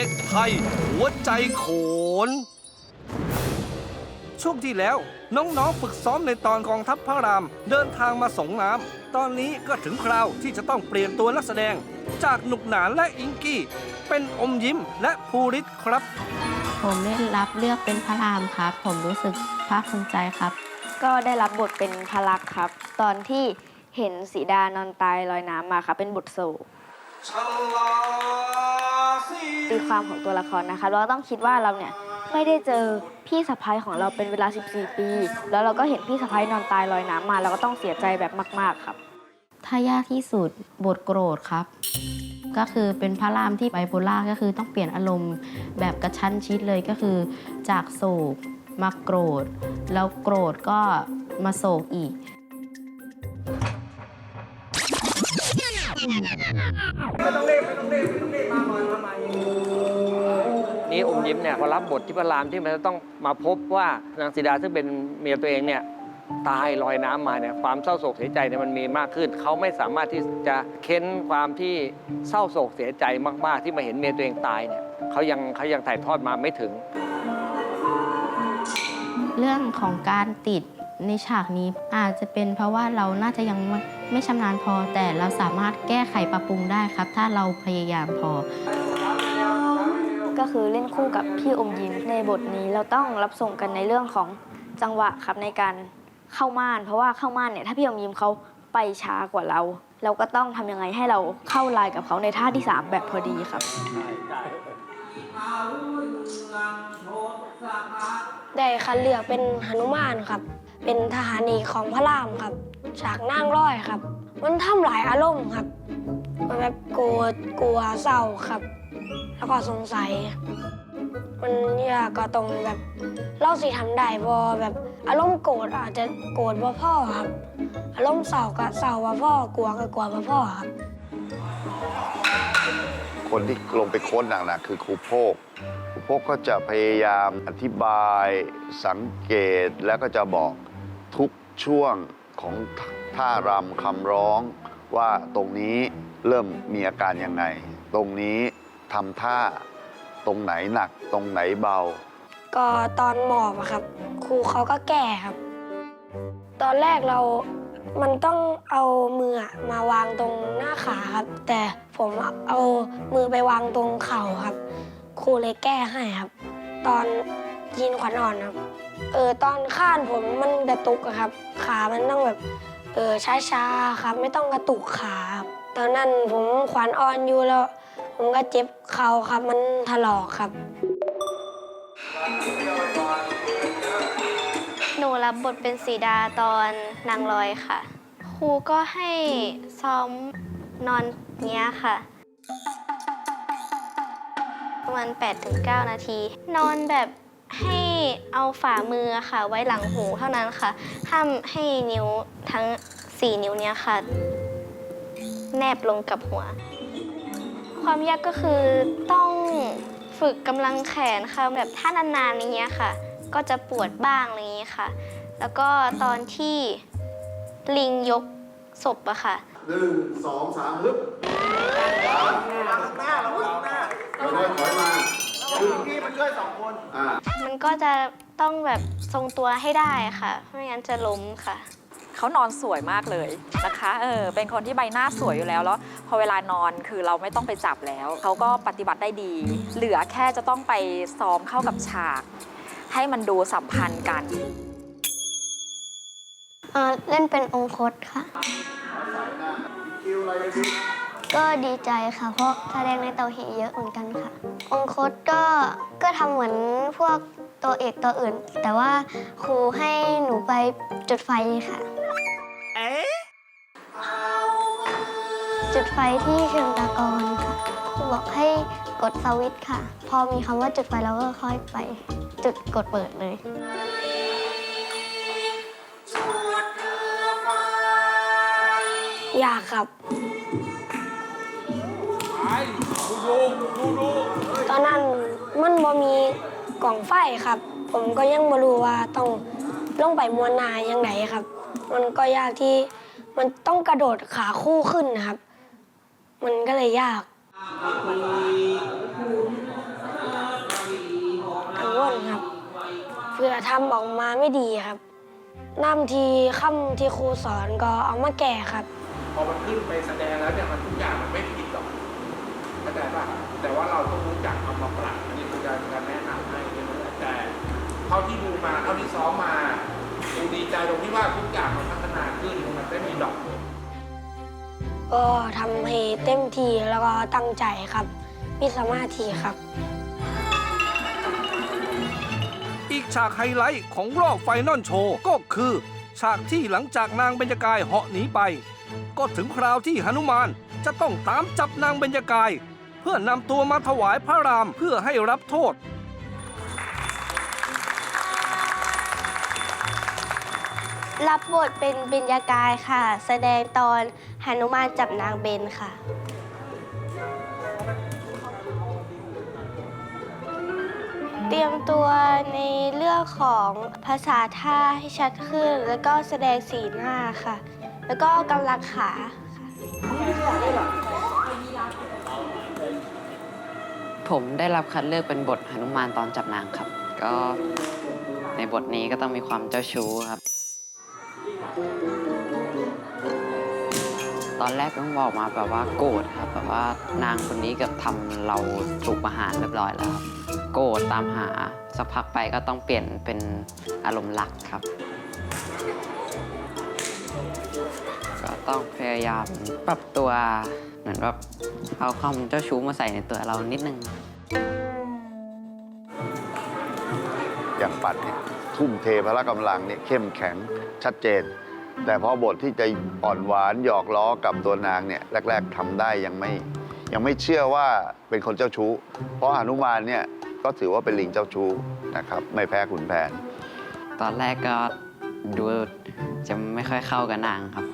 เด็กไทย หัวใจโขน ช่วงที่แล้ว น้องๆฝึกซ้อมในตอนกองทัพพระราม เดินทางมาส่งน้ำ ตอนนี้ก็ถึงคราวที่จะต้องเปลี่ยนตัวนักแสดง จากหนุกหนานและอิงกี้ เป็นอมยิ้มและภูริศครับ ผมได้รับเลือกเป็นพระรามครับ ผมรู้สึกภาคภูมิใจครับ ก็ได้รับบทเป็นพระลักษมณ์ครับ ตอนที่เห็นสีดานอนตายลอยน้ำมาครับเป็นบทโศก ตีความของตัวละครนะคะเราต้องคิดว่าเราเนี่ยไม่ได้เจอพี่สะพ้ายของเราเป็นเวลา 14 ปี แล้วเราก็เห็นพี่สะพ้ายนอนตายลอยน้ำมา เราก็ต้องเสียใจแบบมาก ๆครับ ถ้ายากที่สุดบทโกรธครับ ก็คือเป็นพระรามที่ไบโพล่าก็คือต้องเปลี่ยนอารมณ์แบบกระชั้นชิดเลยก็คือ จากโศกมาโกรธ แล้วโกรธก็มาโศกอีก นี่อมยิ้มเนี่ยพอรับบทที่พระรามที่มันจะต้องมาพบว่านางสีดาซึ่งเป็นเมียตัวเองเนี่ยตายลอยน้ำมาเนี่ยความเศร้าโศกเสียใจเนี่ยมันมีมากขึ้น เขาไม่สามารถที่จะเค้นความที่เศร้าโศกเสียใจมากๆ ที่มาเห็นเมียตัวเองตายเนี่ยเขายังเขายังถ่ายทอดมาไม่ถึง เรื่องของการติด ในฉากนี้อาจจะเป็นเพราะว่าเราน่าจะยังไม่ไม่ชำนาญพอ แต่เราสามารถแก้ไขปรับปรุงได้ครับ ถ้าเราพยายามพอ ก็คือเล่นคู่กับพี่อมยิ้มในบทนี้เราต้องรับส่งกันในเรื่องของจังหวะครับในการเข้าม่าน เพราะว่าเข้าม่านเนี่ยถ้าพี่อมยิ้มเขาไปช้ากว่าเรา เราก็ต้องทำยังไงให้เราเข้าลายกับเขาในท่าที่สามแบบพอดีครับ ได้คัดเลือกเป็นหนุมานครับ เป็นทหารเอกของพระรามครับ ฉากนั่งร้อยครับ มันทำหลายอารมณ์ครับ มันแบบโกรธกลัวเศร้าครับ แล้วก็สงสัย มันยากก็ตรงแบบเล่าสิทำได้พอแบบอารมณ์โกรธอาจจะโกรธว่าพ่อครับ อารมณ์เศร้าก็เศร้าว่าพ่อกลัวก็กลัวว่าพ่อครับ คนที่ลงไปค้นหนักๆคือครูโพก ครูโพกก็จะพยายามอธิบายสังเกตแล้วก็จะบอกทุกช่วงของท่ารำคำร้องว่าตรงนี้เริ่มมีอาการยังไง ตรงนี้ทำท่าตรงไหนหนักตรงไหนเบา ก็ตอนหมอบอะครับ ครูเขาก็แก้ครับ ตอนแรกเรามันต้องเอามือมาวางตรงหน้าขาครับ แต่ผมเอามือไปวางตรงเข่าครับ ครูเลยแก้ให้ครับ ตอนยินขวัญอ่อนครับ เออตอนข้านผมมันกระตุกอะครับ ขามันต้องแบบ เออช้าๆครับ ไม่ต้องกระตุกขาครับตอนนั้นผมขวัญอ่อนอยู่แล้ว ผมก็เจ็บเข่าครับมันถลอกครับ หนูรับบทเป็นสีดาตอนนางลอยค่ะ ครูก็ให้ซ้อมนอนเนี้ยค่ะ ประมาณ 8-9 นาที นอนแบบให้เอาฝ่ามือค่ะ ไว้หลังหูเท่านั้นค่ะ ห้ามให้นิ้วทั้ง 4 นิ้วเนี้ยค่ะ แนบลงกับหัว ความยากก็คือต้องฝึกกำลังแขนค่ะ แบบถ้านานๆอย่างเงี้ยค่ะ ก็จะปวดบ้างอะไรอย่างเงี้ยค่ะ แล้วก็ตอนที่ลิงยกศพอะค่ะหนึ่งสองสามฮึบหน้าเดี๋ยวได้ถอยมาอ่ามันก็จะต้องแบบทรงตัวให้ได้ค่ะ ไม่งั้นจะล้มค่ะ เขานอนสวยมากเลยนะคะ เออ เป็นคนที่ใบหน้าสวยอยู่แล้ว แล้วพอเวลานอนคือเราไม่ต้องไปจับแล้ว เขาก็ปฏิบัติได้ดี เหลือแค่จะต้องไปซ้อมเข้ากับฉาก ให้มันดูสัมพันธ์กัน เอ่อเล่นเป็นองคตค่ะ ก็ดีใจค่ะ เพราะแสดงในเตาเหเยอะเหมือนกันค่ะ องคตก็ก็ทำเหมือนพวกตัวเอกตัวอื่น แต่ว่าครูให้หนูไปจุดไฟค่ะจุดไฟที่เชิงตะกอนค่ะครูบอกให้กดสวิตช์ค่ะ พอมีคำว่าจุดไฟเราก็ค่อยไป จุดกดเปิดเลย อยากครับ ตอนนั้นมันบ่มีกล่องไฟครับ ผมก็ยังบ่รู้ว่าต้องลงไปมวนนายังไหนครับ มันก็ยากที่มันต้องกระโดดขาคู่ขึ้นนะครับ มันก็เลยยากกังวลครับ เพื่อทำออกมาไม่ดีครับน้ำทีคำที่ครูสอนก็เอามาแก่ครับ พอมันขึ้นไปแสดงแล้วเนี่ยมันทุกอย่างมันไม่ผิด ว่าทุกอย่างมันพัฒนาขึ้นมันไม่มีดรอกลงก็ทำให้เต็มที่แล้วก็ตั้งใจครับ มีสมาธิครับ อีกฉากไฮไลท์ของรอบไฟนอลโชว์ก็คือ ฉากที่หลังจากนางเบญจกายเหาะหนีไป ก็ถึงคราวที่หนุมานจะต้องตามจับนางเบญจกาย เพื่อนำตัวมาถวายพระรามเพื่อให้รับโทษ รับบทเป็นเบญญากายค่ะ แสดงตอนหนุมานจับนางเบนค่ะ เตรียมตัวในเรื่องของภาษาท่าให้ชัดขึ้น แล้วก็แสดงสีหน้าค่ะ แล้วก็กำลังขาค่ะผมได้รับคัดเลือกเป็นบทหนุมานตอนจับนางครับ ก็ในบทนี้ก็ต้องมีความเจ้าชู้ครับ ตอนแรกต้องบอกมาแบบว่าโกรธครับแบบว่านางคนนี้เกับทำเราถูกประหารเรียบร้อยแล้วครับโกรธตามหาสักพักไปก็ต้องเปลี่ยนเป็นอารมณ์รักครับ ก็ต้องพยายามปรับตัวเหมือนแบบเอาความเจ้าชู้มาใส่ในตัวเรานิดนึง งปัดเนี่ยทุ่มเทพละกำลังเนี่ยเข้มแข็งชัดเจน แต่พอบทที่จะอ่อนหวานหยอกล้อกับตัวนางเนี่ยแรก ๆทำได้ยังไม่ ยังไม่เชื่อว่าเป็นคนเจ้าชู้ เพราะหนุมานเนี่ยก็ถือว่าเป็นลิงเจ้าชู้นะครับไม่แพ้ขุนแผน ตอนแรกก็ดูจะไม่ค่อยเข้ากับนางครับ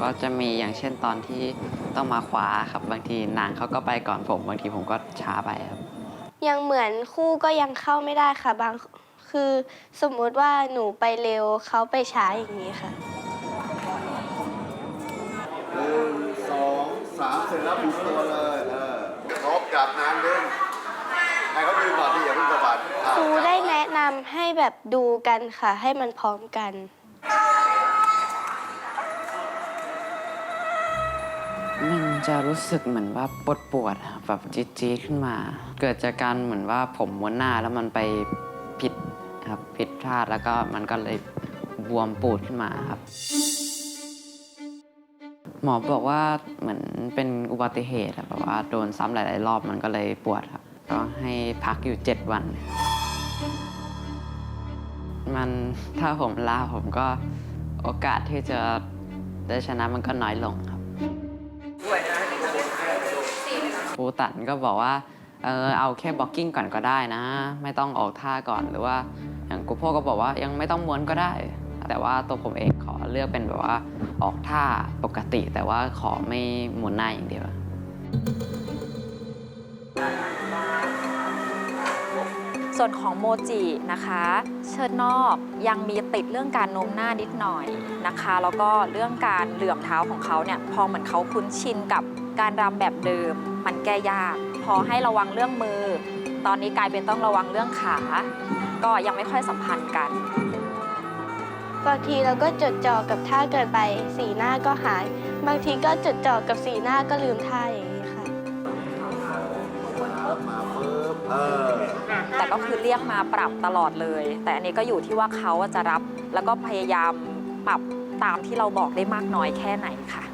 ก็จะมีอย่างเช่นตอนที่ต้องมาขวาครับบางทีนางเขาก็ไปก่อนผม บางทีผมก็ช้าไปครับ ยังเหมือนคู่ก็ยังเข้าไม่ได้ค่ะบางคือสมมุติว่าหนูไปเร็วเขาไปช้าอย่างนี้ค่ะ หนึ่งสองสามเสร็จแล้วบุกตัวเลยเออครบจับนางดึงให้เขาดึงก่อนที่อย่าเพิ่งสะบัดอะครูได้แนะนำให้แบบดูกันค่ะ ให้มันพร้อมกัน จะรู้สึกเหมือนว่าปวดปวดครับแบบจี๊ดขึ้นมา เกิดจากการเหมือนว่าผมม้วนหน้าแล้วมันไปผิดครับผิดพลาดแล้วก็มันก็เลยบวมปูดขึ้นมาครับ หมอบอกว่าเหมือนเป็นอุบัติเหตุแบบว่าโดนซ้ำหลาย ๆ รอบมันก็เลยปวดครับ ก็ให้พักอยู่ 7 วัน มันถ้าผมลาผมก็โอกาสที่จะได้ชนะมันก็น้อยลง ครูตันก็บอกว่าเออเอาแค่บล็อกกิ้งก่อนก็ได้นะ ไม่ต้องออกท่าก่อนหรือว่าอย่างกูโพก็บอกว่ายังไม่ต้องม้วนก็ได้ แต่ว่าตัวผมเองขอเลือกเป็นแบบว่าออกท่าปกติ แต่ว่าขอไม่หม้วนหน้าอย่างเดียวส่วนของโมจินะคะ เชิดนอกยังมีติดเรื่องการโน้มหน้านิดหน่อยนะคะ แล้วก็เรื่องการเหลื่อมเท้าของเขาเนี่ยพอเหมือนเขาคุ้นชินกับ การรำแบบเดิม มันแก้ยาก พอให้ระวังเรื่องมือ ตอนนี้กลายเป็นต้องระวังเรื่องขา ก็ยังไม่ค่อยสัมพันธ์กันบางทีเราก็จดจ่อกับท่าเกินไป สีหน้าก็หาย บางทีก็จดจ่อกับสีหน้าก็ลืมท่าอย่างนี้ค่ะแต่ก็คือเรียกมาปรับตลอดเลย แต่อันนี้ก็อยู่ที่ว่าเขาจะรับ แล้วก็พยายามปรับตามที่เราบอกได้มากน้อยแค่ไหนค่ะ